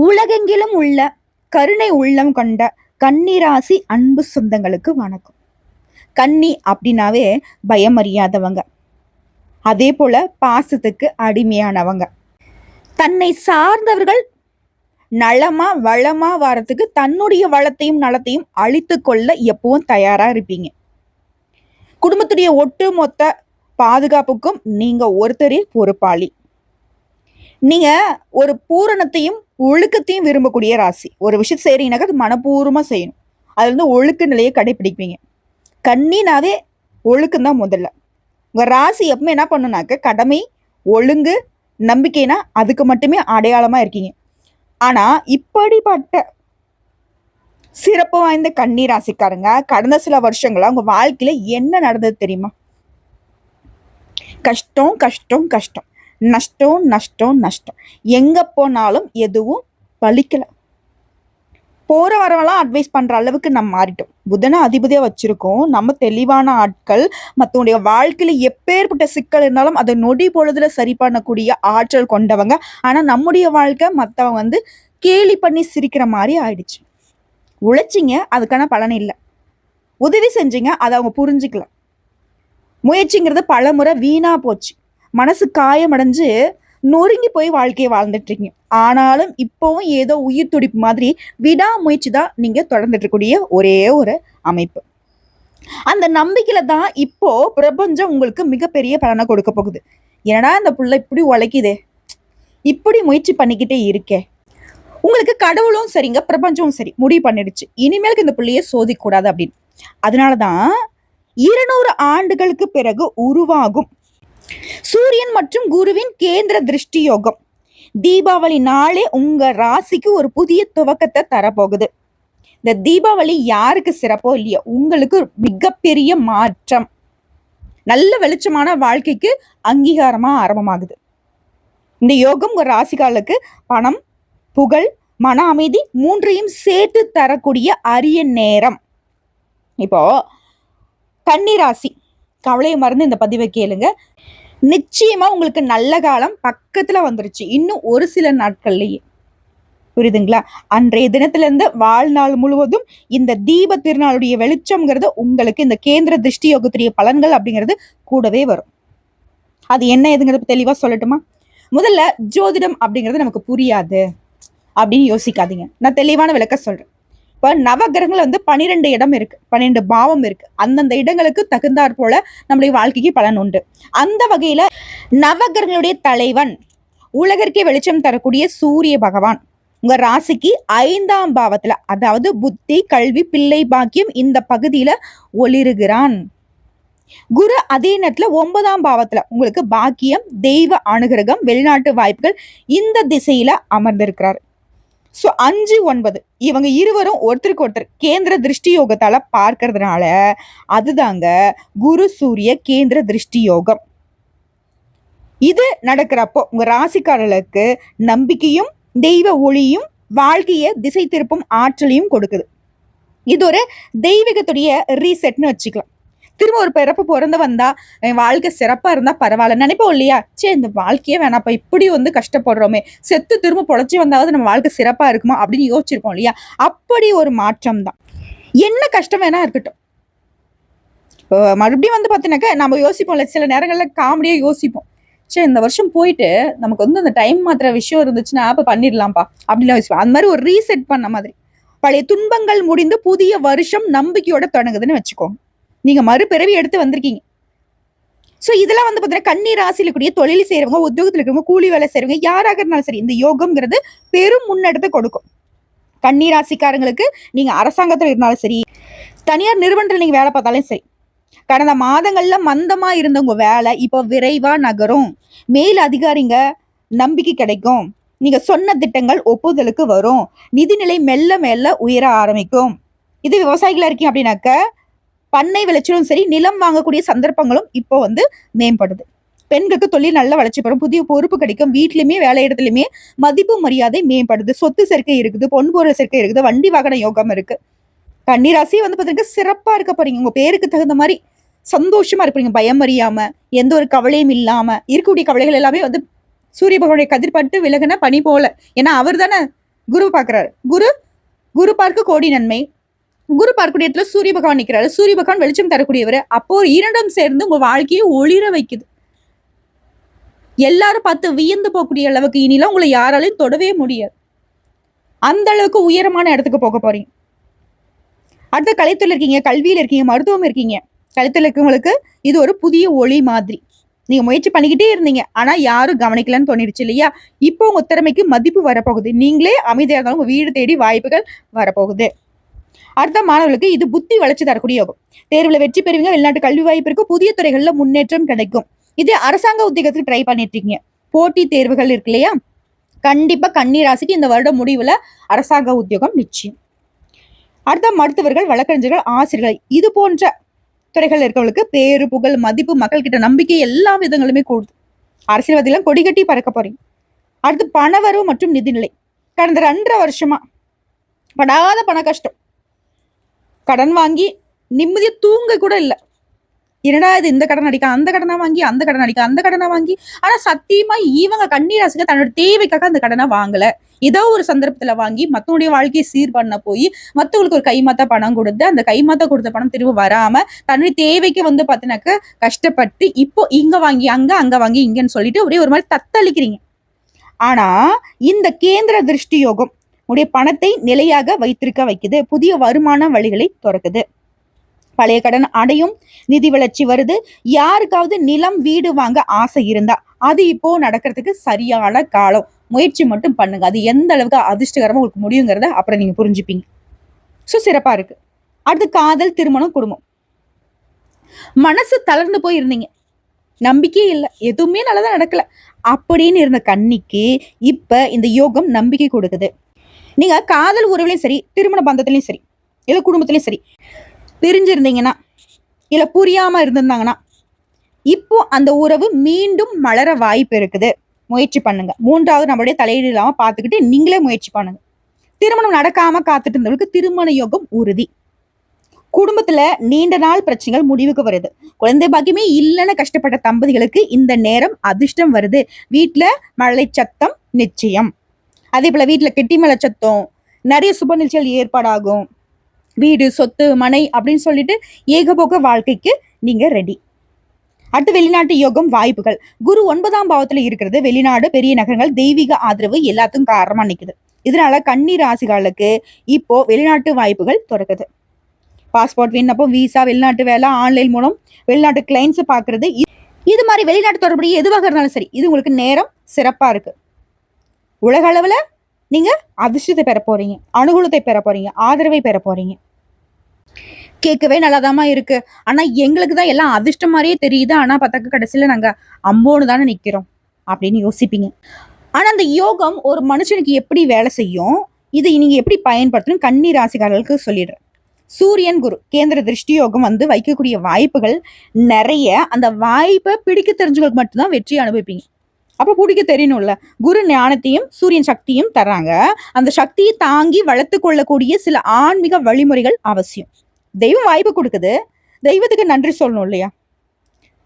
உலகெங்கிலும் உள்ள கருணை உள்ளம் கொண்ட கன்னிராசி அன்பு சொந்தங்களுக்கு வணக்கம். கன்னி அப்படின்னாவே பயமறியாதவங்க அதே போல பாசத்துக்கு அடிமையானவங்க. தன்னை சார்ந்தவர்கள் நலமா வளமா வாரத்துக்கு தன்னுடைய வளத்தையும் நலத்தையும் அழித்து கொள்ள எப்பவும் தயாரா இருப்பீங்க. குடும்பத்துடைய ஒட்டுமொத்த பாதுகாப்புக்கும் நீங்க ஒருத்தரே பொறுப்பாளி. நீங்கள் ஒரு பூரணத்தையும் ஒழுக்கத்தையும் விரும்பக்கூடிய ராசி. ஒரு விஷயம் செய்றீங்கன்னாக்கா அது மனப்பூர்வமாக செய்யணும். அது வந்து ஒழுக்க நிலையை கடைப்பிடிப்பீங்க கண்ணினாவே ஒழுக்கம் தான் முதல்ல. உங்கள் ராசி எப்பவுமே என்ன பண்ணுனாக்க கடமை ஒழுங்கு நம்பிக்கைனா அதுக்கு மட்டுமே அடையாளமாக இருக்கீங்க. ஆனால் இப்படிப்பட்ட சிறப்பு வாய்ந்த கன்னி ராசிக்காரங்க கடந்த சில வருஷங்களாக உங்கள் வாழ்க்கையில் என்ன நடந்தது தெரியுமா? கஷ்டம் கஷ்டம் கஷ்டம். நஷ்டம் நஷ்டம் நஷ்டம். எங்கே போனாலும் எதுவும் பலிக்கலை போகிற வரவெல்லாம் அட்வைஸ் பண்ணுற அளவுக்கு நம்ம மாறிட்டோம். புதனை அதிபதியாக வச்சுருக்கோம். நம்ம தெளிவான ஆட்கள் மற்றவனுடைய வாழ்க்கையில் எப்பேற்பட்ட சிக்கல் இருந்தாலும் அதை நொடி பொழுதில் சரி பண்ணக்கூடிய ஆற்றல் கொண்டவங்க. ஆனால் நம்முடைய வாழ்க்கை மற்றவங்க வந்து கேலி பண்ணி சிரிக்கிற மாதிரி ஆயிடுச்சு. உழைச்சிங்க அதுக்கான பலன் இல்லை. உதவி செஞ்சீங்க அதை அவங்க புரிஞ்சுக்கலாம் முயற்சிங்கிறது பலமுறை வீணாக போச்சு. மனசு காயமடைஞ்சு நொறுங்கி போய் வாழ்க்கையை வாழ்ந்துட்டு இருக்கீங்க ஆனாலும் இப்போவும் ஏதோ உயிர் துடிப்பு மாதிரி விடாமுயற்சி தான் நீங்க தொடர்ந்துட்டு இருக்கக்கூடிய ஒரே ஒரு அமைப்பு. அந்த நம்பிக்கையில தான் இப்போ பிரபஞ்சம் உங்களுக்கு மிகப்பெரிய பலனை கொடுக்க போகுது. என்னடா இந்த புள்ள இப்படி உழைக்குதே? இப்படி முயற்சி பண்ணிக்கிட்டே இருக்கே. உங்களுக்கு கடவுளும் சரிங்க பிரபஞ்சமும் சரி. முடிவு பண்ணிடுச்சு. இனிமேலுக்கு இந்த பிள்ளையை சோதிக்கூடாது அப்படின்னு. அதனாலதான் இருநூறு ஆண்டுகளுக்கு பிறகு உருவாகும் சூரியன் மற்றும் குருவின் கேந்திர திருஷ்டி யோகம். தீபாவளி நாளே உங்க ராசிக்கு ஒரு புதிய துவக்கத்தை தரப்போகுது. இந்த தீபாவளி யாருக்கு சிறப்போ இல்லையோ உங்களுக்கு மிகப்பெரிய மாற்றம். நல்ல வெளிச்சமான வாழ்க்கைக்கு அங்கீகாரமா ஆரம்பமாகுது. இந்த யோகம் ஒரு ராசிகாலுக்கு பணம் புகழ் மன அமைதி மூன்றையும் சேர்த்து தரக்கூடிய அரிய நேரம். இப்போ கன்னிராசி கவலையை மறந்து இந்த பதிவை கேளுங்க. நிச்சயமா உங்களுக்கு நல்ல காலம் பக்கத்துல வந்துருச்சு. இன்னும் ஒரு சில நாட்கள்லயே. புரியுதுங்களா? அன்றைய தினத்திலிருந்து வாழ்நாள் முழுவதும் இந்த தீப திருநாளுடைய வெளிச்சம்ங்கிறது உங்களுக்கு இந்த கேந்திர திருஷ்டி யோகத்துடைய பலன்கள் அப்படிங்கிறது கூடவே வரும். அது என்ன எதுங்கிறது தெளிவா சொல்லட்டுமா? முதல்ல ஜோதிடம் அப்படிங்கிறது நமக்கு புரியாது அப்படின்னு யோசிக்காதீங்க. நான் தெளிவான விளக்க சொல்றேன். இப்போ நவகிரகங்கள் வந்து பன்னிரெண்டு இடம் இருக்கு. பன்னிரெண்டு பாவம் இருக்கு. அந்தந்த இடங்களுக்கு தகுந்தாற் போல நம்மளுடைய வாழ்க்கைக்கு பலன் உண்டு. அந்த வகையில நவகிரகங்களுடைய தலைவன் உலகிற்கே வெளிச்சம் தரக்கூடிய சூரிய பகவான். உங்க ராசிக்கு ஐந்தாம் பாவத்துல அதாவது புத்தி கல்வி பிள்ளை பாக்கியம் இந்த பகுதியில ஒளிருகிறான். குரு அதே நேரத்துல ஒன்பதாம் பாவத்துல உங்களுக்கு பாக்கியம் தெய்வ அனுகிரகம் வெளிநாட்டு வாய்ப்புகள் இந்த திசையில அமர்ந்திருக்கிறார். ஸோ அஞ்சு ஒன்பது. இவங்க இருவரும் ஒருத்தருக்கு ஒருத்தர் கேந்திர திருஷ்டி யோகத்தால் பார்க்கறதுனால அதுதாங்க குரு சூரிய கேந்திர திருஷ்டி யோகம் இது நடக்கிறப்போ உங்கள் ராசிக்காரர்களுக்கு நம்பிக்கையும் தெய்வ ஒளியும் வாழ்க்கையை திசை திருப்பும் ஆற்றலையும் கொடுக்குது. இது ஒரு தெய்வீகத்துடைய ரீசெட்னு வச்சுக்கலாம். திரும்ப ஒரு பிறப்பு பிறந்து வந்தா என் வாழ்க்கை சிறப்பா இருந்தா பரவாயில்ல நினைப்போம் இல்லையா? சே இந்த வாழ்க்கையே வேணாப்பா இப்படி வந்து கஷ்டப்படுறோமே. செத்து திரும்ப பொழைச்சி வந்தாவது நம்ம வாழ்க்கை சிறப்பா இருக்குமா? அப்படின்னு யோசிச்சிருப்போம் இல்லையா? அப்படி ஒரு மாற்றம் தான். என்ன கஷ்டம் வேணா இருக்கட்டும். இப்போ மறுபடியும் வந்து பார்த்தீங்கன்னாக்கா நம்ம யோசிப்போம்ல சில நேரங்களில் காமெடியாக யோசிப்போம். சே இந்த வருஷம் போயிட்டு நமக்கு வந்து அந்த டைம் மாத்திர விஷயம் இருந்துச்சுன்னா அப்போ பண்ணிடலாம்ப்பா அப்படிலாம் யோசிப்போம். அந்த மாதிரி ஒரு ரீசெட் பண்ண மாதிரி. பழைய துன்பங்கள் முடிந்து புதிய வருஷம் நம்பிக்கையோட தொடங்குதுன்னு வச்சுக்கோங்க. நீங்க மறுபிறவி எடுத்து வந்திருக்கீங்க. ஸோ இதெல்லாம் வந்து பார்த்தீங்கன்னா கன்னி ராசியில் கூடிய தொழில் செய்யறவங்க உத்தியோகத்தில் இருக்கிறவங்க கூலி வேலை செய்யறவங்க யாராக இருந்தாலும் சரி இந்த யோகம்ங்கிறது பெரும் முன்னெடுத்து கொடுக்கும். கன்னி ராசிக்காரங்களுக்கு நீங்க அரசாங்கத்தில் இருந்தாலும் சரி தனியார் நிறுவனத்தில் நீங்க வேலை பார்த்தாலும் சரி கடந்த மாதங்கள்ல மந்தமா இருந்தவங்க வேலை இப்போ விரைவா நகரும். மேல் அதிகாரிங்க நம்பிக்கை கிடைக்கும். நீங்க சொன்ன திட்டங்கள் ஒப்புதலுக்கு வரும். நிதிநிலை மெல்ல மெல்ல உயர ஆரம்பிக்கும். இது விவசாயிகளாக இருக்கீங்க அப்படின்னாக்க பண்ணை விளைச்சலும் சரி நிலம் வாங்கக்கூடிய சந்தர்ப்பங்களும் இப்போ வந்து மேம்படுது. பெண்களுக்கு தொழில் நல்ல வளர்ச்சி பெறும் புதிய பொறுப்பு கிடைக்கும் வீட்லயுமே வேலை இடத்துலயுமே மதிப்பு மரியாதை மேம்படுது சொத்து சேர்க்கை இருக்குது பொன் பொருள் சேர்க்கை இருக்குது வண்டி வாகன யோகம் இருக்கு. கன்னிராசி வந்து பாத்தீங்கன்னா சிறப்பா இருக்க போறீங்க. உங்க பேருக்கு தகுந்த மாதிரி சந்தோஷமா இருப்பீங்க. பயம் அறியாம எந்த ஒரு கவலையும் இல்லாம இருக்கக்கூடிய கவலைகள் எல்லாமே வந்து சூரிய பகவானுடைய கதிர்பட்டு விலகுன பனி போல. ஏன்னா அவர் தானே குரு பார்க்குறாரு. குரு குரு பார்க்க கோடி நன்மை. குரு பார்க்கக்கூடிய இடத்துல சூரிய பகவான் நிற்கிறாரு சூரிய பகவான் வெளிச்சம் தரக்கூடியவர். அப்போ இரண்டும் சேர்ந்து உங்க வாழ்க்கையை ஒளிர வைக்குது. எல்லாரும் பார்த்து வியந்து போகக்கூடிய அளவுக்கு இனிலாம் உங்களை யாராலையும் தொடவே முடியாது. அந்த அளவுக்கு உயரமான இடத்துக்கு போக போறீங்க. அடுத்த கலைத்துறையில் இருக்கீங்க கல்வியில் இருக்கீங்க மருத்துவம் இருக்கீங்க. கலைத்துறையில் இருக்கவங்களுக்கு இது ஒரு புதிய ஒளி மாதிரி. நீங்க முயற்சி பண்ணிக்கிட்டே இருந்தீங்க. ஆனா யாரும் கவனிக்கலன்னு தோணிடுச்சு இல்லையா? இப்போ உங்க திறமைக்கு மதிப்பு வரப்போகுது. நீங்களே அமைதியாக இருந்தாலும் உங்க வீடு தேடி வாய்ப்புகள் வரப்போகுது. அடுத்த மாணவர்களுக்கு இது புத்தி வளர்ச்சி தரக்கூடிய யோகம். தேர்வுல வெற்றி பெறுவீங்க வெளிநாட்டு கல்வி வாய்ப்பிற்கு புதிய துறைகளில் முன்னேற்றம் கிடைக்கும். இதே அரசாங்க உத்தியோகத்துக்கு ட்ரை பண்ணிட்டு இருக்கீங்க போட்டி தேர்வுகள் இருக்கு இல்லையா? கண்டிப்பா கன்னி ராசிக்கு இந்த வருடம் முடிவுல அரசாங்க உத்தியோகம் நிச்சயம். அடுத்த மருத்துவர்கள் வழக்கறிஞர்கள் ஆசிரியர்கள் இது போன்ற துறைகள் இருக்கவங்களுக்கு பேரு புகழ் மதிப்பு மக்கள் கிட்ட நம்பிக்கை எல்லா விதங்களுமே கூடுது. அரசியல்வாதிகளும் கொடி கட்டி பறக்க போறீங்க. அடுத்து பணவரவு மற்றும் நிதிநிலை. கடந்த ரெண்டரை வருஷமா படாத பண கஷ்டம். கடன் வாங்கி நிம்மதியாக தூங்க கூட இல்லை. என்னடா இது இந்த கடன் அடிக்க அந்த கடனை வாங்கி அந்த கடன் அடிக்க அந்த கடனை வாங்கி? ஆனா சத்தியமா இவங்க கண்ணீராசுக்கு தன்னோட தேவைக்காக அந்த கடனை வாங்கல. ஏதோ ஒரு சந்தர்ப்பத்துல வாங்கி மத்தவங்களுடைய வாழ்க்கையை சீர் பண்ண போய் மத்தவங்களுக்கு ஒரு கைமாத்தா பணம் கொடுத்து அந்த கைமாத்தா கொடுத்த பணம் திரும்ப வராம தன்னுடைய தேவைக்கு வந்து பாத்தீங்கன்னாக்க கஷ்டப்பட்டு இப்போ இங்க வாங்கி அங்க அங்க வாங்கி இங்கன்னு சொல்லிட்டு ஒரே ஒரு மாதிரி தத்தளிக்கிறீங்க. ஆனா இந்த கேந்திர திருஷ்டி யோகம் உடைய பணத்தை நிலையாக வைத்திருக்க வைக்குது. புதிய வருமான வழிகளை திறக்குது. பழைய கடன் அடையும் நிதி வளர்ச்சி வருது. யாருக்காவது நிலம் வீடு வாங்க ஆசை இருந்தா அது இப்போ நடக்கிறதுக்கு சரியான காலம். முயற்சி மட்டும் பண்ணுங்க. அது எந்த அளவுக்கு அதிர்ஷ்டகரமா உங்களுக்கு முடியுங்கிறத அப்புறம் நீங்க புரிஞ்சுப்பீங்க. ஸோ சிறப்பா இருக்கு. அடுத்து காதல் திருமணம் குடும்பம். மனசு தளர்ந்து போய் இருந்தீங்க. நம்பிக்கையே இல்லை. எதுவுமே நல்லதா நடக்கல. அப்படின்னு இருந்த கன்னிக்கு இப்ப இந்த யோகம் நம்பிக்கை கொடுக்குது. நீங்க காதல் உறவுலையும் சரி திருமண பந்தத்துலையும் சரி இல்லை குடும்பத்திலயும் சரி பிரிஞ்சிருந்தீங்கன்னா இல்லை புரியாம இருந்திருந்தாங்கன்னா இப்போ அந்த உறவு மீண்டும் மலர வாய்ப்பு இருக்குது. முயற்சி பண்ணுங்க. மூன்றாவது நம்மளுடைய தலையீடு இல்லாமல் பார்த்துக்கிட்டு நீங்களே முயற்சி பண்ணுங்க. திருமணம் நடக்காம காத்துட்டு இருந்தவங்களுக்கு திருமண யோகம் உறுதி. குடும்பத்துல நீண்ட நாள் பிரச்சனைகள் முடிவுக்கு வருது. குழந்தை பாக்கியமே இல்லைன்னு கஷ்டப்பட்ட தம்பதிகளுக்கு இந்த நேரம் அதிர்ஷ்டம் வருது. வீட்டுல மழை சத்தம் நிச்சயம். அதே போல் வீட்டில் கெட்டி கெட்டிமலை சத்தம் நிறைய சுப நிகழ்ச்சிகள் ஏற்பாடாகும். வீடு சொத்து மனை அப்படின்னு சொல்லிட்டு ஏகபோக வாழ்க்கைக்கு நீங்கள் ரெடி அடுத்து வெளிநாட்டு யோகம் வாய்ப்புகள். குரு ஒன்பதாம் பாவத்தில் இருக்கிறது. வெளிநாடு பெரிய நகரங்கள் தெய்வீக ஆதரவு எல்லாத்துக்கும் காரணமாக நிற்குது இதனால கன்னி ராசிகளுக்கு இப்போ வெளிநாட்டு வாய்ப்புகள் திறக்குது. பாஸ்போர்ட் விண்ணப்பம் விசா வெளிநாட்டு வேலை ஆன்லைன் மூலம் வெளிநாட்டு கிளைண்ட்ஸ் பார்க்குறது இது மாதிரி வெளிநாட்டு தொடர்புடைய எதுவாக இருந்தாலும் சரி இது உங்களுக்கு நேரம் சிறப்பாக இருக்குது உலக அளவில் நீங்கள் அதிர்ஷ்டத்தை பெற போறீங்க அனுகூலத்தை பெற போறீங்க ஆதரவை பெற போறீங்க. கேட்கவே நல்லாதாம்மா இருக்கு. ஆனால் எங்களுக்கு தான் எல்லாம் அதிர்ஷ்டம் மாதிரியே தெரியுது. ஆனால் பார்த்தாக்க கடைசியில் நாங்கள் அம்போன்னு தானே நிற்கிறோம் அப்படின்னு யோசிப்பீங்க. ஆனால் அந்த யோகம் ஒரு மனுஷனுக்கு எப்படி வேலை செய்யும் இதை நீங்கள் எப்படி பயன்படுத்தணும் கன்னி ராசிக்காரர்களுக்கு சொல்லிடுறேன். சூரியன் குரு கேந்திர திருஷ்டி யோகம் வந்து வைக்கக்கூடிய வாய்ப்புகள் நிறைய. அந்த வாய்ப்பை பிடிக்க தெரிஞ்சவங்களுக்கு மட்டும்தான் வெற்றி அனுபவிப்பீங்க. அப்ப பிடிக்க தெரியணும்ல குரு ஞானத்தையும் சூரியன் சக்தியும் தராங்க அந்த சக்தியை தாங்கி வளர்த்து கொள்ளக்கூடிய சில ஆன்மீக வழிமுறைகள் அவசியம். தெய்வம் வாய்ப்பு கொடுக்குது. தெய்வத்துக்கு நன்றி சொல்லணும் இல்லையா?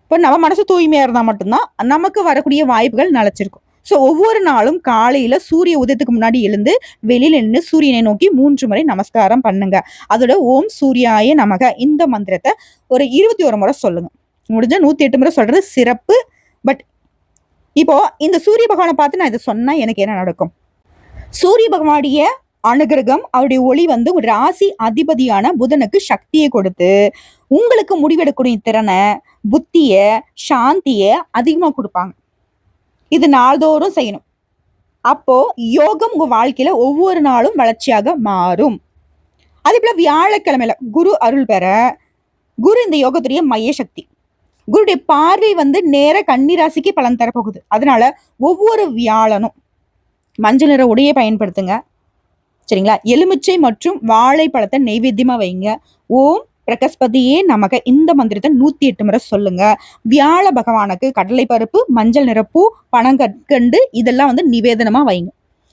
இப்போ நம்ம மனசு தூய்மையா இருந்தா மட்டும்தான் நமக்கு வரக்கூடிய வாய்ப்புகள் நிலச்சிருக்கும். ஸோ ஒவ்வொரு நாளும் காலையில சூரிய உதயத்துக்கு முன்னாடி எழுந்து வெளியில நின்று சூரியனை நோக்கி மூன்று முறை நமஸ்காரம் பண்ணுங்க. அதோட ஓம் சூர்யாய நமக. இந்த மந்திரத்தை ஒரு இருபத்தி ஒரு முறை சொல்லுங்க. முடிஞ்ச நூத்தி எட்டு முறை சொல்றது சிறப்பு. பட் இப்போ இந்த சூரிய பகவானை பார்த்து நான் இதை சொன்னா எனக்கு என்ன நடக்கும்? சூரிய பகவானுடைய அனுகிரகம் அவருடைய ஒளி வந்து ஒரு ராசி அதிபதியான புதனுக்கு சக்தியை கொடுத்து உங்களுக்கு முடிவெடுக்கக்கூடிய திறனை புத்திய சாந்திய அதிகமாக கொடுப்பாங்க. இது நாள்தோறும் செய்யணும். அப்போ யோகம் உங்க வாழ்க்கையில ஒவ்வொரு நாளும் வளர்ச்சியாக மாறும். அதே போல வியாழக்கிழமையில குரு அருள் பெற குரு இந்த யோகத்துடைய மைய சக்தி. குருடைய பார்வை வந்து நேர கன்னிராசிக்கு பலன் தரப்போகுது. அதனால ஒவ்வொரு வியாழனும் மஞ்சள் நிற உடையை பயன்படுத்துங்க. சரிங்களா? எலுமிச்சை மற்றும் வாழைப்பழத்தை நெய்வேத்தியமா வைங்க. ஓம் பிரகஸ்பதியே நமக்கு இந்த மந்திரத்தை நூத்தி எட்டு முறை சொல்லுங்க. வியாழ பகவானுக்கு கடலை பருப்பு மஞ்சள் நிறப்பூ பனங்கற்கண்டு இதெல்லாம் வந்து நிவேதனமா வைங்க.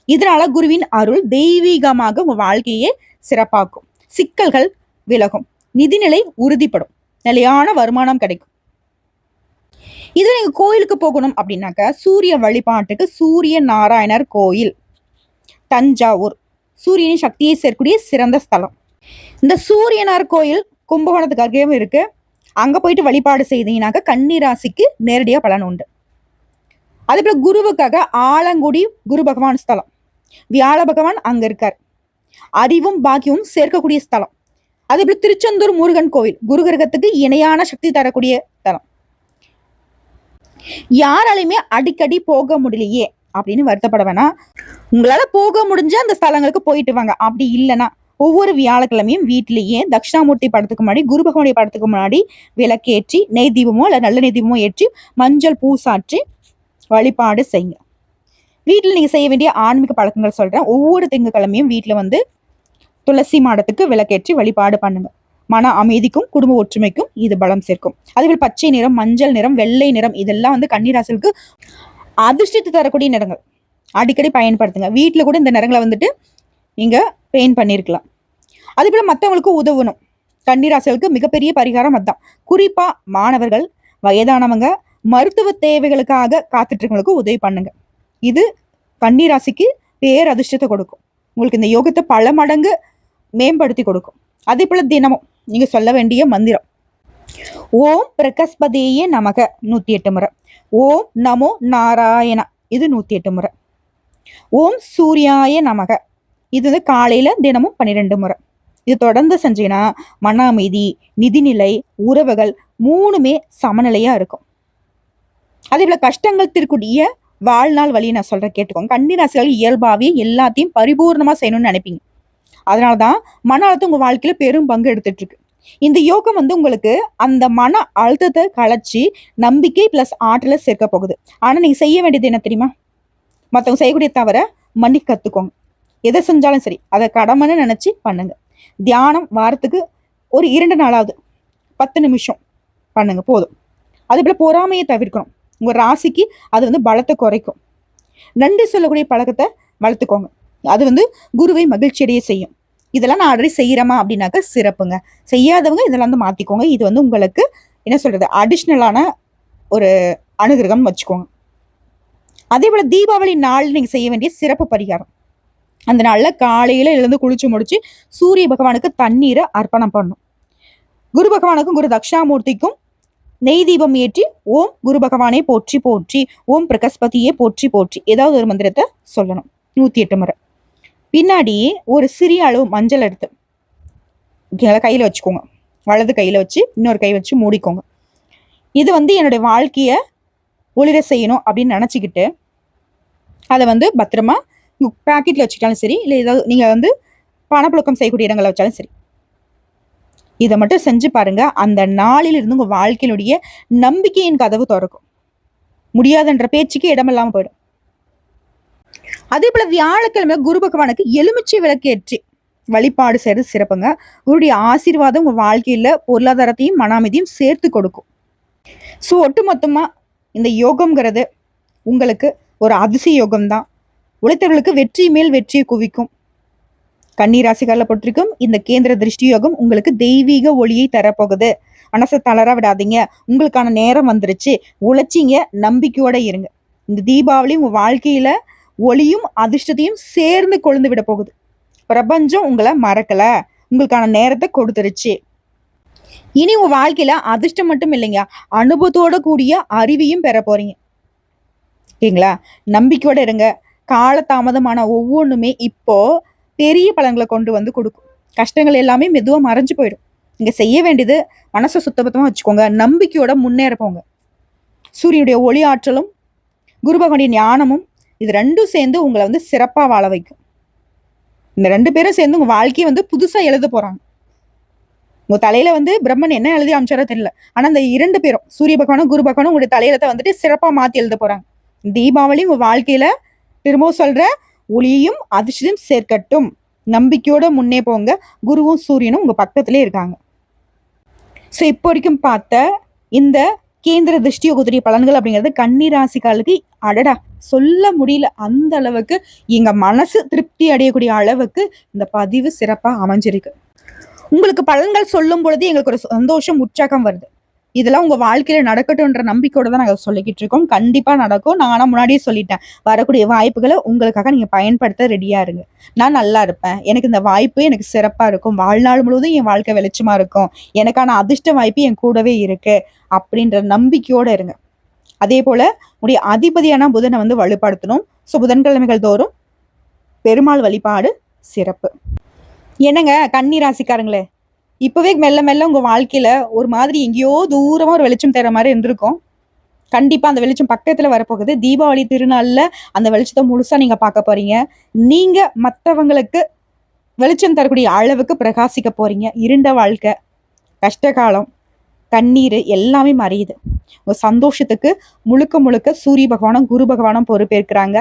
இதனால குருவின் அருள் தெய்வீகமாக உங்க வாழ்க்கையே சிறப்பாக்கும். சிக்கல்கள் விலகும். நிதிநிலை உறுதிப்படும். நிலையான வருமானம் கிடைக்கும். இது நீங்கள் கோயிலுக்கு போகணும் அப்படின்னாக்க சூரிய வழிபாட்டுக்கு சூரிய நாராயணர் கோயில் தஞ்சாவூர். சூரியனின் சக்தியை சேர்க்கக்கூடிய சிறந்த ஸ்தலம். இந்த சூரியனார் கோயில் கும்பகோணத்துக்கு அருகேயும் இருக்கு. அங்க போயிட்டு வழிபாடு செய்தீங்கன்னாக்க கன்னிராசிக்கு நேரடியாக பலன் உண்டு. அதே போல குருவுக்காக ஆலங்குடி குரு பகவான் ஸ்தலம். வியாழ பகவான் அங்க இருக்கார். அறிவும் பாக்கியமும் சேர்க்கக்கூடிய ஸ்தலம். அதே போல திருச்செந்தூர் முருகன் கோவில் குரு கிரகத்துக்கு இணையான சக்தி தரக்கூடிய தலம் யாராலையுமே அடிக்கடி போக முடியலையே அப்படின்னு வருத்தப்பட வேணாம். உங்களால போக முடிஞ்ச அந்த ஸ்தலங்களுக்கு போயிட்டு வாங்க. அப்படி இல்லைன்னா ஒவ்வொரு வியாழக்கிழமையும் வீட்டிலேயே தட்சிணாமூர்த்தி படத்துக்கு முன்னாடி குரு பகவானுடைய படத்துக்கு முன்னாடி விளக்கேற்றி நெய் தீபமோ இல்லை நல்ல நெய் தீபமோ ஏற்றி மஞ்சள் பூசாற்றி வழிபாடு செய்யுங்க. வீட்டில் நீங்கள் செய்ய வேண்டிய ஆன்மீக பழக்கங்கள் சொல்கிறேன் ஒவ்வொரு திங்கக்கிழமையும் வீட்டில் வந்து துளசி மாடத்துக்கு விளக்கேற்றி வழிபாடு பண்ணுங்கள் மன அமைதிக்கும் குடும்ப ஒற்றுமைக்கும் இது பலம் சேர்க்கும். அதுபோல் பச்சை நிறம் மஞ்சள் நிறம் வெள்ளை நிறம் இதெல்லாம் வந்து கன்னிராசிகளுக்கு அதிர்ஷ்டத்தை தரக்கூடிய நிறங்கள். அடிக்கடி பயன்படுத்துங்க. வீட்டில் கூட இந்த நிறங்களை வந்துட்டு நீங்கள் பெயிண்ட் பண்ணியிருக்கலாம் அதுபோல் மற்றவங்களுக்கு உதவணும். கன்னிராசிகளுக்கு மிகப்பெரிய பரிகாரம் அதுதான் குறிப்பாக மாணவர்கள் வயதானவங்க மருத்துவ தேவைகளுக்காக காத்துட்டு உதவி பண்ணுங்க. இது கன்னிராசிக்கு பேர் அதிர்ஷ்டத்தை கொடுக்கும். உங்களுக்கு இந்த யோகத்தை பல மடங்கு மேம்படுத்தி கொடுக்கும். அதே போல் தினமும் நீங்க சொல்ல வேண்டிய மந்திரம். ஓம் பிரகஸ்பதேயே நமக நூத்தி எட்டு முறை. ஓம் நமோ நாராயணா இது நூத்தி எட்டு முறை. ஓம் சூர்யாய நமக இது வந்து காலையில தினமும் பன்னிரெண்டு முறை. இது தொடர்ந்து செஞ்சீங்கன்னா மன அமைதி நிதிநிலை உறவுகள் மூணுமே சமநிலையா இருக்கும். அதே போல கஷ்டங்கள் திருக்கூடிய வாழ்நாள் வழியை நான் சொல்றேன் கேட்டுக்கோங்க. கன்னிராசிகள் இயல்பாவே எல்லாத்தையும் பரிபூர்ணமா செய்யணும்னு நினைப்பீங்க. அதனாலதான் மன அழுத்தம் உங்க வாழ்க்கையில பெரும் பங்கு எடுத்துட்டு இருக்கு. இந்த யோகம் வந்து உங்களுக்கு அந்த மன அழுத்தத்தை களைச்சி நம்பிக்கை பிளஸ் ஆற்றலை சேர்க்க போகுது. ஆனால் நீங்கள் செய்ய வேண்டியது என்ன தெரியுமா? மற்றவங்க செய்யக்கூடிய தவிர மன்னிக்க கற்றுக்கோங்க எதை செஞ்சாலும் சரி அதை கடமைன்னு நினச்சி பண்ணுங்க. தியானம் வாரத்துக்கு ஒரு இரண்டு நாளாவது பத்து நிமிஷம் பண்ணுங்க போதும். அதே போல் பொறாமையை தவிர்க்கணும். உங்கள் ராசிக்கு அது வந்து பலத்தை குறைக்கும். நன்றி சொல்லக்கூடிய பழக்கத்தை வளர்த்துக்கோங்க. அது வந்து குருவை மகிழ்ச்சியடைய செய்யும். இதெல்லாம் நான் ஆல்ரெடி செய்கிறேமா அப்படின்னாக்க சிறப்புங்க. செய்யாதவங்க இதெல்லாம் வந்து மாற்றிக்கோங்க இது வந்து உங்களுக்கு என்ன சொல்கிறது அடிஷ்னலான ஒரு அனுகிரகம் வச்சுக்கோங்க. அதே போல் தீபாவளி நாள் நீங்கள் செய்ய வேண்டிய சிறப்பு பரிகாரம். அந்த நாளில் காலையில் எழுந்து குளிச்சு முடிச்சு சூரிய பகவானுக்கு தண்ணீரை அர்ப்பணம் பண்ணும் குரு பகவானுக்கும் குரு தக்ஷாமூர்த்திக்கும் நெய் தீபம் ஏற்றி ஓம் குரு பகவானே போற்றி போற்றி ஓம் பிரகஸ்பதியே போற்றி போற்றி ஏதாவது ஒரு மந்திரத்தை சொல்லணும். நூற்றி எட்டு முறை. பின்னாடி ஒரு சிறிய அளவு மஞ்சள் எடுத்து கையில் வச்சுக்கோங்க. வலது கையில் வச்சு இன்னொரு கை வச்சு மூடிக்கோங்க. இது வந்து என்னுடைய வாழ்க்கையை ஒளிர செய்யணும் அப்படின்னு நினச்சிக்கிட்டு அதை வந்து பத்திரமா பேக்கெட்டில் வச்சுக்கிட்டாலும் சரி இல்லை ஏதாவது நீங்கள் வந்து பணப்புழக்கம் செய்யக்கூடிய இடங்களை வச்சாலும் சரி. இதை மட்டும் செஞ்சு பாருங்க. அந்த நாளில் இருந்து வாழ்க்கையினுடைய நம்பிக்கையின் கதவு திறக்கும். முடியாதுன்ற பேச்சுக்கு இடமில்லாமல் போயிடும். அதே போல வியாழக்கிழமை குரு பகவானுக்கு எலுமிச்சை விளக்கேற்றி வழிபாடு செய்யறது சிறப்புங்க. குருடைய ஆசீர்வாதம் உங்க வாழ்க்கையில பொருளாதாரத்தையும் மன அமைதியும் சேர்த்து கொடுக்கும். ஸோ ஒட்டுமொத்தமா இந்த யோகம்ங்கிறது உங்களுக்கு ஒரு அதிசய யோகம் தான் உழைத்தவர்களுக்கு வெற்றி மேல் வெற்றியை குவிக்கும். கன்னிராசிகாரில் பொறுத்திருக்கும் இந்த கேந்திர திருஷ்டி யோகம் உங்களுக்கு தெய்வீக ஒளியை தரப்போகுது. மனசை தளர விடாதீங்க. உங்களுக்கான நேரம் வந்துருச்சு. உழைச்சிங்க. நம்பிக்கையோட இருங்க. இந்த தீபாவளி உங்க வாழ்க்கையில ஒளியும் அதிர்ஷ்டத்தையும் சேர்ந்து கொழுந்து விட போகுது. பிரபஞ்சம் உங்களை மறக்கல. உங்களுக்கான நேரத்தை கொடுத்துருச்சு. இனி உங்க வாழ்க்கையில அதிர்ஷ்டம் மட்டும் இல்லைங்க. அனுபவத்தோட கூடிய அறிவையும் பெற போறீங்க. ஓகேங்களா? நம்பிக்கையோட இருங்க. காலதாமதமான ஒவ்வொன்றுமே இப்போ பெரிய பலன்களை கொண்டு வந்து கொடுக்கும். கஷ்டங்கள் எல்லாமே மெதுவாக மறைஞ்சு போயிடும். இங்கே செய்ய வேண்டியது மனசை சுத்தபத்தமாக வச்சுக்கோங்க. நம்பிக்கையோட முன்னேற போங்க. சூரியனுடைய ஒளி ஆற்றலும் குரு பகவானுடைய ஞானமும் இது ரெண்டும் சேர்ந்து உங்களை வந்து சிறப்பாக வாழ வைக்கும். இந்த ரெண்டு பேரும் சேர்ந்து உங்கள் வாழ்க்கையை வந்து புதுசாக எழுத போகிறாங்க உங்கள் தலையில் வந்து பிரம்மன் என்ன எழுதி அமைச்சாரோ தெரியல. ஆனால் அந்த இரண்டு பேரும் சூரிய பகவானும் குரு பகவானும் உங்களுடைய தலையிலத்தை வந்துட்டு சிறப்பாக மாற்றி எழுத போகிறாங்க தீபாவளி உங்கள் வாழ்க்கையில் திரும்பவும் சொல்கிற ஒளியும் அதிர்ஷ்டம் சேர்க்கட்டும். நம்பிக்கையோட முன்னே போங்க. குருவும் சூரியனும் உங்கள் பக்கத்துலேயே இருக்காங்க. ஸோ இப்போ வரைக்கும் பார்த்த இந்த கேந்திர திருஷ்டி யோகத்துடைய பலன்கள் அப்படிங்கிறது கன்னி ராசிக்காலுக்கு அடடா சொல்ல முடியல. அந்த அளவுக்கு எங்க மனசு திருப்தி அடையக்கூடிய அளவுக்கு இந்த பதிவு சிறப்பா அமைஞ்சிருக்கு. உங்களுக்கு பலன்கள் சொல்லும் பொழுது எங்களுக்கு ஒரு சந்தோஷம் உற்சாகம் வருது. இதெல்லாம் உங்க வாழ்க்கையில நடக்கட்டும்ன்ற நம்பிக்கையோட தான் நாங்க சொல்லிக்கிட்டு இருக்கோம். கண்டிப்பா நடக்கும். நான் ஆனா முன்னாடியே சொல்லிட்டேன். வரக்கூடிய வாய்ப்புகளை உங்களுக்காக நீங்க பயன்படுத்த ரெடியா இருங்க. நான் நல்லா இருப்பேன். எனக்கு இந்த வாய்ப்பு எனக்கு சிறப்பா இருக்கும். வாழ்நாள் முழுவதும் என் வாழ்க்கை வெளிச்சமா இருக்கும். எனக்கான அதிர்ஷ்ட வாய்ப்பு என் கூடவே இருக்கு. அப்படின்ற நம்பிக்கையோட இருங்க. அதே போல உடைய அதிபதியான புதனை வந்து வலுப்படுத்தணும். ஸோ புதன்கிழமைகள் தோறும் பெருமாள் வழிபாடு சிறப்பு. என்னங்க? கன்னி ராசிக்காரங்களே. இப்பவே மெல்ல மெல்ல உங்க வாழ்க்கையில ஒரு மாதிரி எங்கேயோ தூரமா ஒரு வெளிச்சம் தர மாதிரி இருந்திருக்கும். கண்டிப்பா அந்த வெளிச்சம் பக்கத்துல வரப்போகுது. தீபாவளி திருநாள்ல அந்த வெளிச்சத்தை முழுசா நீங்க பார்க்க போறீங்க. நீங்க மற்றவங்களுக்கு வெளிச்சம் தரக்கூடிய அளவுக்கு பிரகாசிக்க போறீங்க. இருண்ட வாழ்க்கை கஷ்டகாலம் கண்ணீர் எல்லாமே மறையுது. உங்க சந்தோஷத்துக்கு முழுக்க முழுக்க சூரிய பகவானும் குரு பகவானும் பொறுப்பேற்கிறாங்க.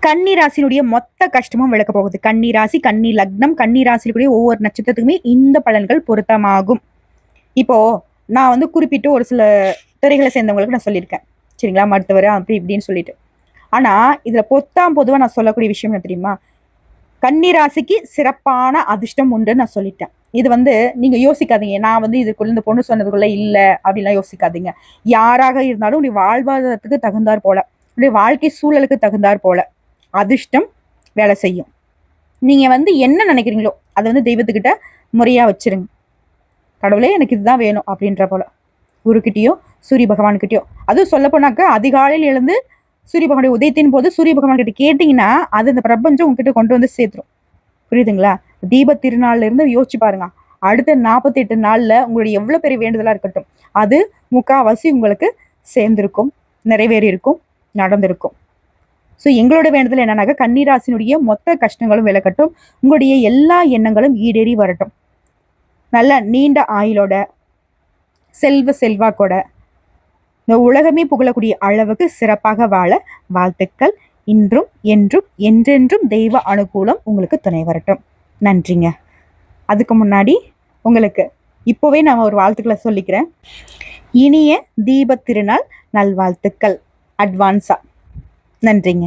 கன்னி ராசியினுடைய மொத்த கஷ்டமும் விளக்க போகுது. கன்னி ராசி கன்னி லக்னம் கன்னி ராசியிலுடைய ஒவ்வொரு நட்சத்திரத்துக்குமே இந்த பலன்கள் பொருத்தமாகும். இப்போ நான் வந்து குறிப்பிட்டு ஒரு சில துறைகளை சேர்ந்தவங்களுக்கு நான் சொல்லியிருக்கேன். சரிங்களா மருத்துவர் அப்படி இப்படின்னு சொல்லிட்டு. ஆனா இதுல பொத்தாம் பொதுவாக நான் சொல்லக்கூடிய விஷயம் என்ன தெரியுமா? கன்னி ராசிக்கு சிறப்பான அதிர்ஷ்டம் உண்டுன்னு நான் சொல்லிட்டேன். இது வந்து நீங்க யோசிக்காதீங்க. நான் வந்து இதுக்குள்ள இந்த பொண்ணு சொன்னதுக்குள்ள இல்லை அப்படின்லாம் யோசிக்காதீங்க. யாராக இருந்தாலும் உடைய வாழ்வாதாரத்துக்கு தகுந்தாற் போல. உடைய வாழ்க்கை சூழலுக்கு தகுந்தாற் போல அதிர்ஷ்டம் வேலை செய்யும். நீங்க வந்து என்ன நினைக்கிறீங்களோ அதை வந்து தெய்வத்துக்கிட்ட முறையா வச்சிருங்க. கடவுளே எனக்கு இதுதான் வேணும் அப்படின்ற போல. குருக்கிட்டயோ சூரிய பகவான்கிட்டயோ. அதுவும் சொல்ல போனாக்க அதிகாலையில் எழுந்து சூரிய பகவானுடைய உதயத்தின் போது சூரிய பகவான் கிட்ட கேட்டீங்கன்னா அது இந்த பிரபஞ்சம் உங்ககிட்ட கொண்டு வந்து சேர்த்துரும். புரியுதுங்களா? தீப திருநாள்ல இருந்து யோசிச்சு பாருங்க. அடுத்த நாற்பத்தி எட்டு நாள்ல உங்களுடைய எவ்வளவு பெரிய வேண்டுதலா இருக்கட்டும். அது முக்காவாசி உங்களுக்கு சேர்ந்திருக்கும் நிறைவேறி இருக்கும் நடந்திருக்கும். ஸோ எங்களோட வேண்டுதல் என்னன்னாக்க கன்னிராசினுடைய மொத்த கஷ்டங்களும் விளக்கட்டும் உங்களுடைய எல்லா எண்ணங்களும் ஈடேறி வரட்டும். நல்ல நீண்ட ஆயுளோட செல்வ செல்வாக்கோட இந்த உலகமே புகழக்கூடிய அளவுக்கு சிறப்பாக வாழ வாழ்த்துக்கள். இன்றும் என்றும் என்றென்றும் தெய்வ அனுகூலம் உங்களுக்கு துணை வரட்டும். நன்றிங்க. அதுக்கு முன்னாடி உங்களுக்கு இப்போவே நான் ஒரு வாழ்த்துக்களை சொல்லிக்கிறேன். இனிய தீப திருநாள் நல்வாழ்த்துக்கள். அட்வான்ஸாக நன்றிங்க.